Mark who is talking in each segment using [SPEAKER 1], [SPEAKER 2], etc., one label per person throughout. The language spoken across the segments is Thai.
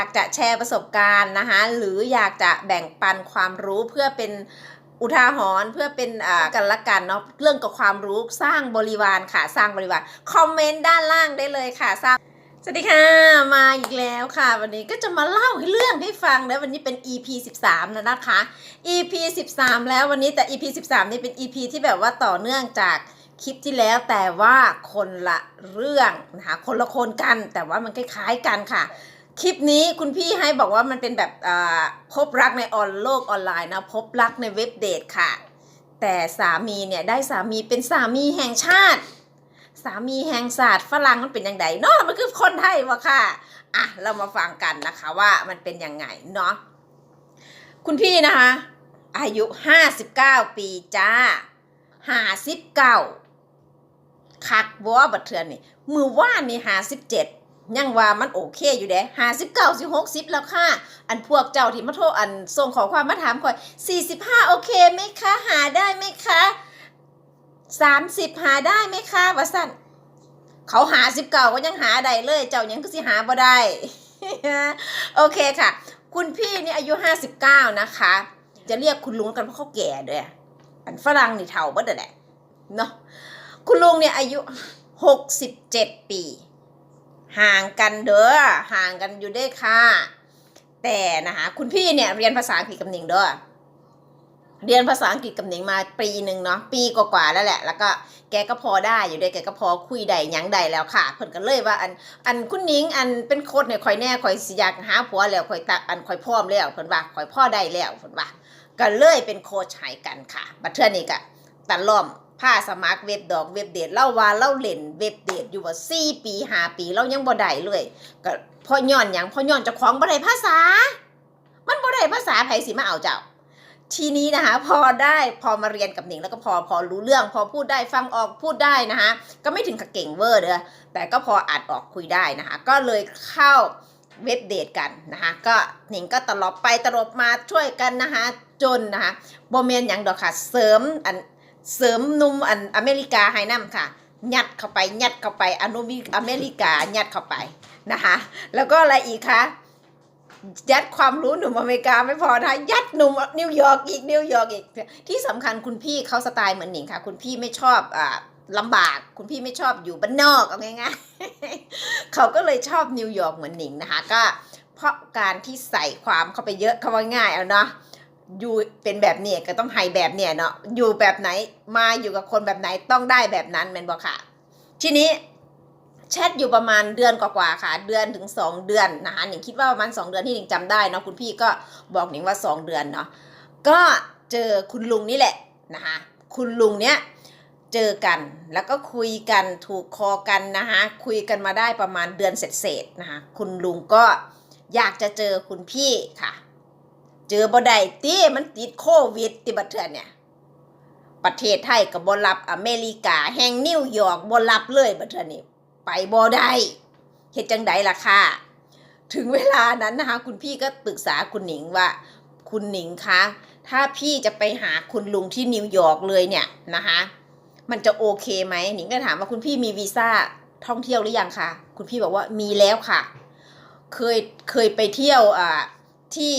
[SPEAKER 1] ากจะแชร์ประสบการณ์นะคะหรืออยากจะแบ่งปันความรู้เพื่อเป็นอุทาหรณ์เพื่อเป็นกันละกันเนาะเรื่องกับความรู้สร้างบริวารค่ะสร้างบริวารคอมเมนต์ด้านล่างได้เลยค่ะสร้างสวัสดีค่ะมาอีกแล้วค่ะ วันนี้ก็จะมาเล่าเรื่องให้ฟังนะวันนี้เป็น EP 13แล้วนะคะ EP 13 แล้ววันนี้แต่ EP 13 นี่เป็น EP ที่แบบว่าต่อเนื่องจากคลิปที่แล้วแต่ว่าคนละเรื่องนะคะคนละคนกันแต่ว่ามันคล้ายๆกันค่ะ คลิปนี้คุณพี่ให้บอกว่ามันเป็นแบบพบรักในออนโลกออนไลน์นะพบรักในเว็บเดทค่ะ แต่สามีเนี่ยได้สามีเป็นสามีแห่งชาติ สามีแห่งศาสตร์ฝรั่งมันเป็นยังไงเนาะมันคือคนไทยวะค่ะอะเรามาฟังกันนะคะว่ามันเป็นยังไงเนาะคุณพี่นะคะ อายุห้าสิบเก้าปีจ้าห้าสิบเก้าคักบัวบัดเทือนนี่มือว่านนี่ห้าสิบเจ็ด ยังว่ามันโอเคอยู่เด้ห้าสิบเก้าสิหกสิบแล้วค่ะ อันพวกเจ้าที่มาโทรอันส่งขอความมาถามคอยสี่สิบห้าโอเคไหมคะ หาได้ไหมคะสามสิบหาได้ไหมคะวะสั่นเขาหาสิบเก้าก็ยังหาได้เลย เจ้ายังก็สิหาบ่ได้ โอเคค่ะ คุณพี่นี่อายุห้าสิบเก้านะคะ จะเรียกคุณลุงกันเพราะเขาแก่ด้วยอันฝรั่งนี่เท่าบ่ได้แหละเนาะคุณลุงเนี่ยอายุหกสิบเจ็ดปี ห่างกันเด้อห่างกันอยู่ได้ค่ะ แต่นะคะคุณพี่เนี่ยเรียนภาษาอังกฤษกับหนิงเด้อเรียนภาษาอังกฤษกับหนิงมาปีหนึ่งเนาะปีกว่าๆแล้วแหละ แล้วก็แกก็พอได้อยู่ด้วยแกก็พอคุยได้ยังได้แล้วค่ะ เพิ่นก็เลยว่าอันอันคุณนิงอันเป็นโค้ดเนี่ยคอยแน่คอยสิอยากหาผัวแล้วคอยตะอันคอยพร้อมแล้วเพิ่นว่าคอยพ่อได้แล้วเพิ่นว่าก็เลยเป็นโค้ชให้กันค่ะบัดเทื่อนี้ก็ตัดล่อม ผ้าสมัครเว็บดอกเว็บเดทเล่าว่าเล่าเล่นเว็บเดทอยู่ว่า4ปี5ปีเรายังบ่ได้เลยก็พราะย้อนหยังพราะย้อนเจ้าของบ่ได้ภาษา มันบ่ได้ภาษาไผสิมาเอาเจ้า ทีนี้นะคะพอได้พอมาเรียนกับหนิงแล้วก็พอพอรู้เรื่อง พอพูดได้ฟังออกพูดได้นะคะก็ไม่ถึงกับเก่งเวอร์เด้อแต่ก็พออ่านออกคุยได้นะคะก็เลยเข้าเว็บเดทกันนะคะก็หนิงก็ตลบไปตลบมาช่วยกันนะคะจนนะคะโบเมนอย่างดอกค่ะเสริมอัน เสริมนุ่มอันอเมริกาให้นํค่ะ ยัดเข้าไปยัดเข้าไปอนุมิอเมริกายัดเข้าไปนะคะ แล้วก็อะไรอีกคะยัดความรู้หนุ่มอเมริกาไม่พอนะยัดหนุ่มนิวยอร์กอีกนิวยอร์กอีกที่สำคัญคุณพี่เขาสไตล์เหมือนหนิงค่ะ คุณพี่ไม่ชอบอ่าลำบากคุณพี่ไม่ชอบอยู่บ้านนอกเอาง่ายๆเขาก็เลยชอบนิวยอร์กเหมือนหนิงนะคะ ก็เพราะการที่ใส่ความเข้าไปเยอะเขาว่าง่ายเอาเนาะ อยู่เป็นแบบเนี้ยก็ต้องให้แบบเนี้ยเนาะอยู่แบบไหนมาอยู่กับคนแบบไหนต้องได้แบบนั้นแมนบอกค่ะ ทีนี้แชทอยู่ประมาณเดือนกว่าๆค่ะ เดือนถึง 2 เดือนนะคะหนิงคิดว่าประมาณ2เดือนที่หนิงจำได้เนาะคุณพี่ก็บอกหนิงว่า 2 เดือนเนาะก็เจอคุณลุงนี่แหละนะคะคุณลุงเนี้ยเจอกันแล้วก็คุยกันถูกคอกันนะคะคุยกันมาได้ประมาณเดือนเสร็จๆนะคะคุณลุงก็อยากจะเจอคุณพี่ค่ะ เจอบ่ได้ตีมันติดโควิด ติบัดเทือนเนี่ย ประเทศไทยกับบรับอเมริกา แห่งนิวยอร์กบรับเลยบัดเทือนนี้ไปบ่ได้เฮ็ดจังใดล่ะค่ะถึงเวลานั้นนะคะ คุณพี่ก็ปรึกษาคุณหนิงว่า คุณหนิงคะถ้าพี่จะไปหาคุณลุงที่นิวยอร์กเลยเนี่ยนะคะมันจะโอเคไหมหนิงก็ถามว่าคุณพี่มีวีซ่าท่องเที่ยวหรือยังคะคุณพี่บอกว่ามีแล้วค่ะ เคยเคยไปเที่ยวอ่า ที่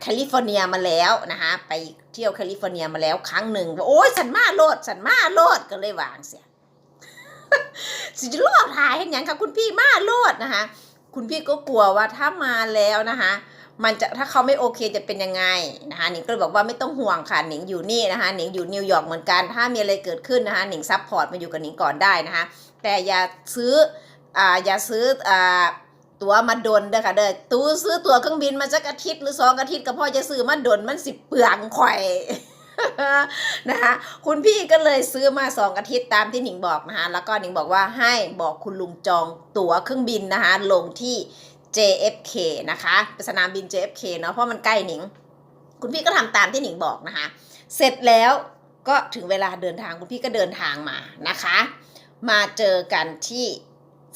[SPEAKER 1] แคลิฟอร์เนียมาแล้วนะคะไปเที่ยวแคลิฟอร์เนียมาแล้วครั้งหนึ่งว่าโอ้ยฉันมาโลดฉันมาโลดก็เลยวางเสียสิจะรอดถ่ายเห็นย่างค่ะคุณพี่มาโลดนะคะคุณพี่ก็กลัวว่าถ้ามาแล้วนะคะมันจะถ้าเขาไม่โอเคจะเป็นยังไงนะคะหนิงก็เลยบอกว่าไม่ต้องห่วงค่ะหนิงอยู่นี่นะคะหนิงอยู่นิวยอร์กเหมือนกัน ถ้ามีอะไรเกิดขึ้นนะคะหนิงซัพพอร์ตมาอยู่กับหนิงก่อนได้นะคะแต่อย่าซื้ออ่าอย่าซื้ออ่า ตั๋วมาดนเด้อค่ะเด้อตู้ซื้อตั๋วเครื่องบินมาสักอาทิตย์หรือสองอาทิตย์ก็พอจะซื้อมาดนมันสิเปลืองข่อยนะคะคุณพี่ก็เลยซื้อมาสองอาทิตย์ตามที่หนิงบอกนะคะแล้วก็หนิงบอกว่าให้บอกคุณลุงจองตั๋วเครื่องบินนะคะลงที่ JFK นะคะเป็นสนามบิน JFK เนาะเพราะมันใกล้หนิง คุณพี่ก็ทำตามที่หนิงบอกนะคะ เสร็จแล้วก็ถึงเวลาเดินทางคุณพี่ก็เดินทางมานะคะ มาเจอกันที่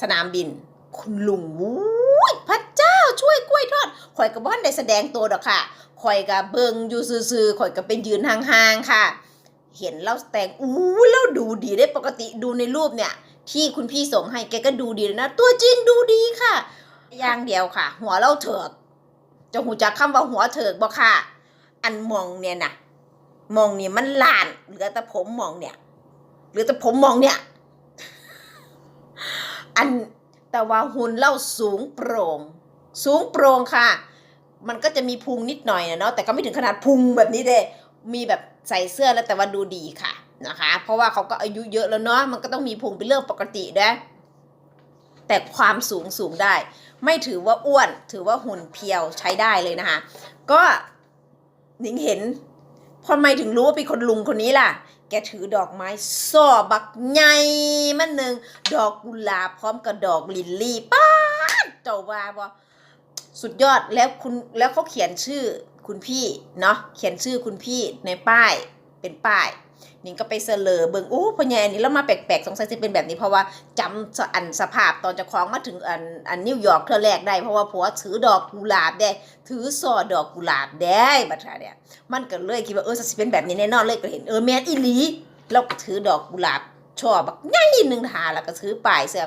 [SPEAKER 1] สนามบิน คุณลุงวุ้ยพระเจ้าช่วยกล้วยทอดข่อยกับบ้านได้แสดงตัวดอกค่ะข่อยกับเบิงอยู่ซื่อๆข่อยกับเป็นยืนห่างๆค่ะ เห็นเราแต่งอู้แล้วดูดีได้ปกติดูในรูปเนี่ย ที่คุณพี่ส่งให้แกก็ดูดีเลยนะ ตัวจริงดูดีค่ะ อย่างเดียวค่ะ หัวเราเถิกจะหูจักคำว่าหัวเถิกบ่ค่ะ อันมองเนี่ยนะมองนี่มันลานเหลือแต่ผมมองเนี่ยเหลือแต่ผมมองเนี่ย อัน แต่ว่าหุ่นเล่าสูงโปร่ง สูงโปร่งค่ะ มันก็จะมีพุงนิดหน่อยนะเนาะแต่ก็ไม่ถึงขนาดพุงแบบนี้เด้มีแบบใส่เสื้อแล้วแต่ว่าดูดีค่ะนะคะ เพราะว่าเขาก็อายุเยอะแล้วเนาะมันก็ต้องมีพุงเป็นเรื่องปกติด้วยแต่ความสูงสูงได้ ไม่ถือว่าอ้วนถือว่าหุ่นเพียวใช้ได้เลยนะคะ ก็หนิงเห็น พอไม่ถึงรู้ว่าเป็นคนลุงคนนี้ล่ะ แกถือดอกไม้ซ่อบักใหญ่มันหนึ่งดอกกุหลาบพร้อมกับดอกลิลลี่ป้าดเจ้าว่าบอสุดยอดแล้วคุณแล้วเขาเขียนชื่อคุณพี่เนาะเขียนชื่อคุณพี่ในป้าย เป็นป้ายนิงก็ไปเสลอเบิงอู้พญาอันนี้แล้วมาแปลกๆสงสัยจะเป็นแบบนี้เพราะว่าจำอันสภาพตอนจะคล้องมาถึงอันอันนิวยอร์กเธอแรกได้เพราะว่าผัวถือดอกกุหลาบได้ ถือซอดอกกุหลาบได้บัดเนี่ยมันก็เลยคิดว่าเออจะเป็นแบบนี้แน่นอนเลยก็เห็นเออแมนอีหลีแล้วก็ถือดอกกุหลาบชอบักใหญ่หนึ่งทาแล้วก็ถือป้ายเสื้อ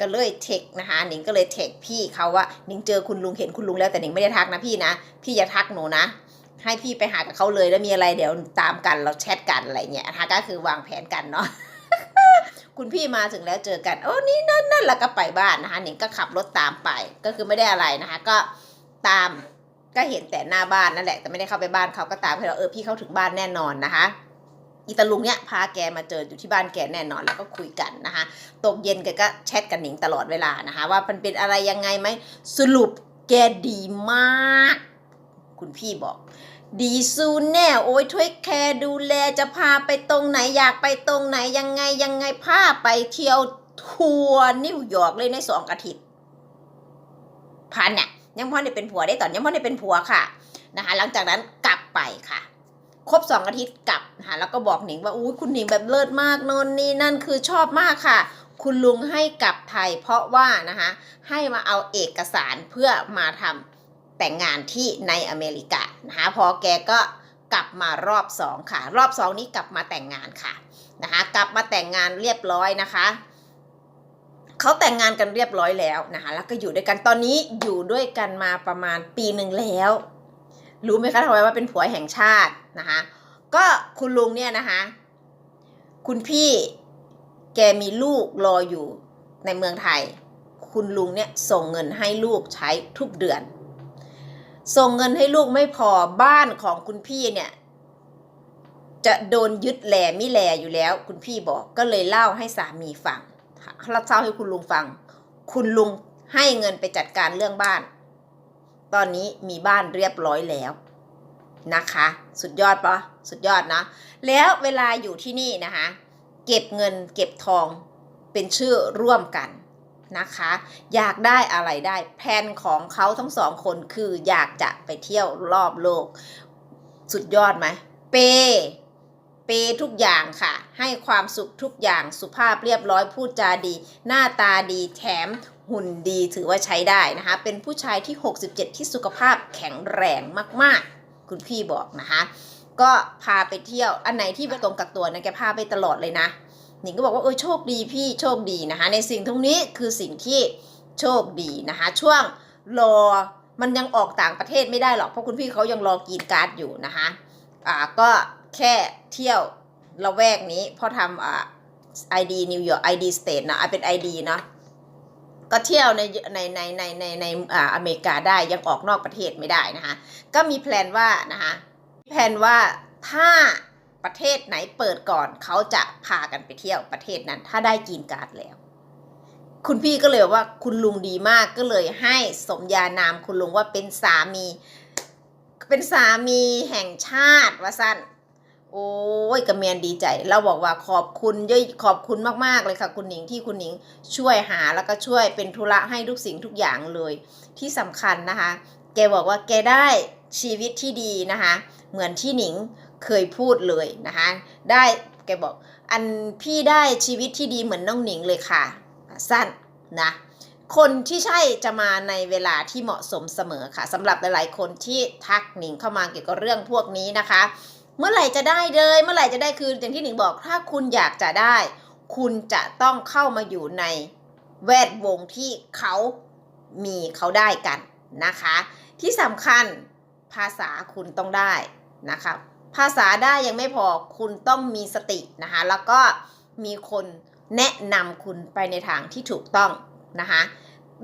[SPEAKER 1] ก็เลยเทคนะคะหนิงก็เลยเทคพี่เขาว่าหนิงเจอคุณลุงเห็นคุณลุงแล้วแต่หนิงไม่ได้ทักนะพี่นะ พี่อย่าทักหนูนะ ให้พี่ไปหากับเขาเลยแล้วมีอะไรเดี๋ยวตามกันเราแชทกันอะไรเงี้ยนะคะก็คือวางแผนกันเนาะคุณพี่มาถึงแล้วเจอกัน โอ้นี่นั่นนั่นแล้วก็ไปบ้านนะคะหนิงก็ขับรถตามไป ก็คือไม่ได้อะไรนะคะ ก็ตามก็เห็นแต่หน้าบ้านนั่นแหละ แต่ไม่ได้เข้าไปบ้านเขาก็ตามให้เราเออพี่เข้าถึงบ้านแน่นอนนะคะอีตาลุงเนี้ยพาแกมาเจออยู่ที่บ้านแกแน่นอนแล้วก็คุยกันนะคะตกเย็นแกก็แชทกับหนิงตลอดเวลานะคะ ว่ามันเป็นอะไรยังไงไหมสรุปแกดีมาก คุณพี่บอก ดีซูแน่โอ้ยช่วยแคร์ดูแลจะพาไปตรงไหนอยากไปตรงไหนยังไงยังไงพาไปเที่ยวทัวร์นิวยอร์กเลยในสองอาทิตย์พันเนี่ยยังพ่อได้เป็นผัวได้ตอนยังพ่อได้เป็นผัวค่ะนะคะหลังจากนั้นกลับไปค่ะครบสองอาทิตย์กลับนะคะแล้วก็บอกหนิงว่าอุ้ยคุณหนิงแบบเลิศมากนนนี่นั่นคือชอบมากค่ะ คุณลุงให้กลับไทยเพราะว่านะคะให้มาเอาเอกสารเพื่อมาทำ แต่งงานที่ในอเมริกานะคะพอแกก็กลับมารอบสองค่ะ รอบสองนี้กลับมาแต่งงานค่ะนะคะกลับมาแต่งงานเรียบร้อยนะคะเขาแต่งงานกันเรียบร้อยแล้วนะคะแล้วก็อยู่ด้วยกันตอนนี้อยู่ด้วยกันมาประมาณปีหนึ่งแล้ว รู้ไหมคะทำไมว่าเป็นผัวแห่งชาตินะคะก็คุณลุงเนี่ยนะคะคุณพี่แกมีลูกรออยู่ในเมืองไทย คุณลุงเนี่ยส่งเงินให้ลูกใช้ทุกเดือน ส่งเงินให้ลูกไม่พอบ้านของคุณพี่เนี่ย จะโดนยึดแหลมิแหลอยู่แล้ว คุณพี่บอกก็เลยเล่าให้สามีฟังเราเล่าให้คุณลุงฟัง คุณลุงให้เงินไปจัดการเรื่องบ้าน ตอนนี้มีบ้านเรียบร้อยแล้วนะคะ สุดยอดปะสุดยอดนะ แล้วเวลาอยู่ที่นี่นะคะ เก็บเงินเก็บทองเป็นชื่อร่วมกัน นะคะ อยากได้อะไรได้แผนของเขาทั้งสองคนคืออยากจะไปเที่ยวรอบโลก สุดยอดไหมเปเปทุกอย่างค่ะ ให้ความสุขทุกอย่างสุภาพเรียบร้อยพูดจาดี หน้าตาดีแถมหุ่นดีถือว่าใช้ได้นะคะ เป็นผู้ชายที่ 67 ที่สุขภาพแข็งแรงมากๆ คุณพี่บอกนะคะ ก็พาไปเที่ยวอันไหนที่ไม่ตรงกับตัวนะแกพาไปตลอดเลยนะ หนิงก็บอกว่าเออโชคดีพี่โชคดีนะคะ ในสิ่งทุกนี้คือสิ่งที่โชคดีนะคะ ช่วงรอมันยังออกต่างประเทศไม่ได้หรอกเพราะคุณพี่เขายังรอกรีนการ์ดอยู่นะคะอ่าก็แค่เที่ยวละแวกนี้พราะทำอ่า ID New York ID State นะอะเป็น ID เนาะก็เที่ยวในในในในในในอ่าอเมริกาได้ยังออกนอกประเทศไม่ได้นะคะ ก็มีแพลนว่านะคะแพลนว่าถ้า ประเทศไหนเปิดก่อน เขาจะพากันไปเที่ยวประเทศนั้น ถ้าได้กรีนการ์ดแล้ว คุณพี่ก็เลยว่าคุณลุงดีมากก็เลยให้สมญานามคุณลุงว่าเป็นสามี เป็นสามีแห่งชาติว่าสั้นโอ้ยกระเมียนดีใจ เราบอกว่าขอบคุณเยอะขอบคุณมากๆเลยค่ะ คุณหนิงที่คุณหนิงช่วยหาแล้วก็ช่วยเป็นธุระให้ทุกสิ่งทุกอย่างเลย ที่สำคัญนะคะ แกบอกว่าแกได้ชีวิตที่ดีนะคะ เหมือนที่หนิง เคยพูดเลยนะคะได้แกบอกอันพี่ได้ชีวิตที่ดีเหมือนน้องหนิงเลยค่ะ สั้นนะคนที่ใช่จะมาในเวลาที่เหมาะสมเสมอค่ะสำหรับหลายๆ คนที่ทักหนิงเข้ามาเกี่ยวกับเรื่องพวกนี้นะคะ เมื่อไหร่จะได้เลย เมื่อไหร่จะได้คืออย่างที่หนิงบอกถ้าคุณอยากจะได้ คุณจะต้องเข้ามาอยู่ในแวดวงที่เขามีเขาได้กันนะคะ ที่สำคัญภาษาคุณต้องได้นะคะ ภาษาได้ยังไม่พอคุณต้องมีสตินะคะแล้วก็มีคนแนะนำคุณไปในทางที่ถูกต้องนะคะ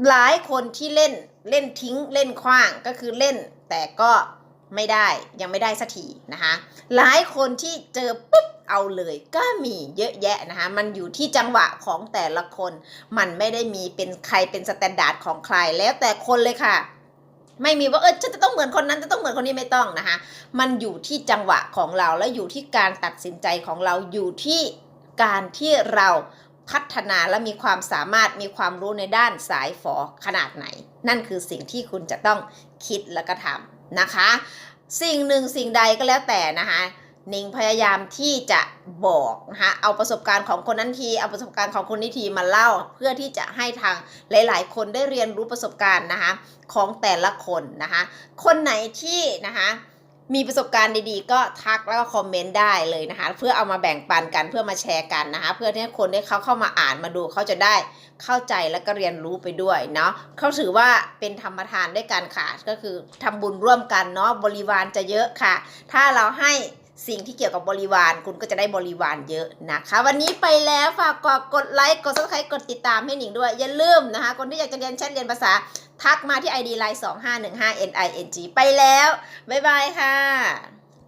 [SPEAKER 1] หลายคนที่เล่นเล่นทิ้งเล่นขว้างก็คือเล่นแต่ก็ไม่ได้ยังไม่ได้สักทีนะคะหลายคนที่เจอปุ๊บเอาเลยก็มีเยอะแยะนะคะมันอยู่ที่จังหวะของแต่ละคน มันไม่ได้มีเป็นใครเป็นสแตนดาร์ดของใครแล้วแต่คนเลยค่ะ ไม่มีว่าเออฉันจะต้องเหมือนคนนั้นจะต้องเหมือนคนนี้ไม่ต้องนะคะ มันอยู่ที่จังหวะของเราและอยู่ที่การตัดสินใจของเราอยู่ที่การที่เราพัฒนาและมีความสามารถมีความรู้ในด้านสายฝอขนาดไหน นั่นคือสิ่งที่คุณจะต้องคิดแล้วก็ทำนะคะ สิ่งหนึ่งสิ่งใดก็แล้วแต่นะคะ นิงพยายามที่จะบอกนะคะเอาประสบการณ์ของคนนั้นที เอาประสบการณ์ของคนนี้ทีมาเล่า เพื่อที่จะให้ทางหลาย ๆ คนได้เรียนรู้ประสบการณ์นะคะของแต่ละคนนะคะคนไหนที่นะคะมีประสบการณ์ดีๆ ก็ทักแล้วก็คอมเมนต์ได้เลยนะคะเพื่อเอามาแบ่งปันกันเพื่อมาแชร์กันนะคะเพื่อที่ให้คนได้เขาเข้ามาอ่านมาดูเขาจะได้เข้าใจแล้วก็เรียนรู้ไปด้วยเนาะเขาถือว่าเป็นธรรมทานด้วยกันค่ะก็คือทำบุญร่วมกันเนาะบริวารจะเยอะค่ะ ถ้าเราให้ สิ่งที่เกี่ยวกับบริวาร คุณก็จะได้บริวารเยอะนะคะ วันนี้ไปแล้วฝากกดกดไลค์กดซับสไครต์กดติดตามให้หนิงด้วย อย่าลืมนะคะ คนที่อยากจะเรียนแชทเรียนภาษาทักมาที่ ID Line 2515 NING ไปแล้ว บ๊ายบายค่ะ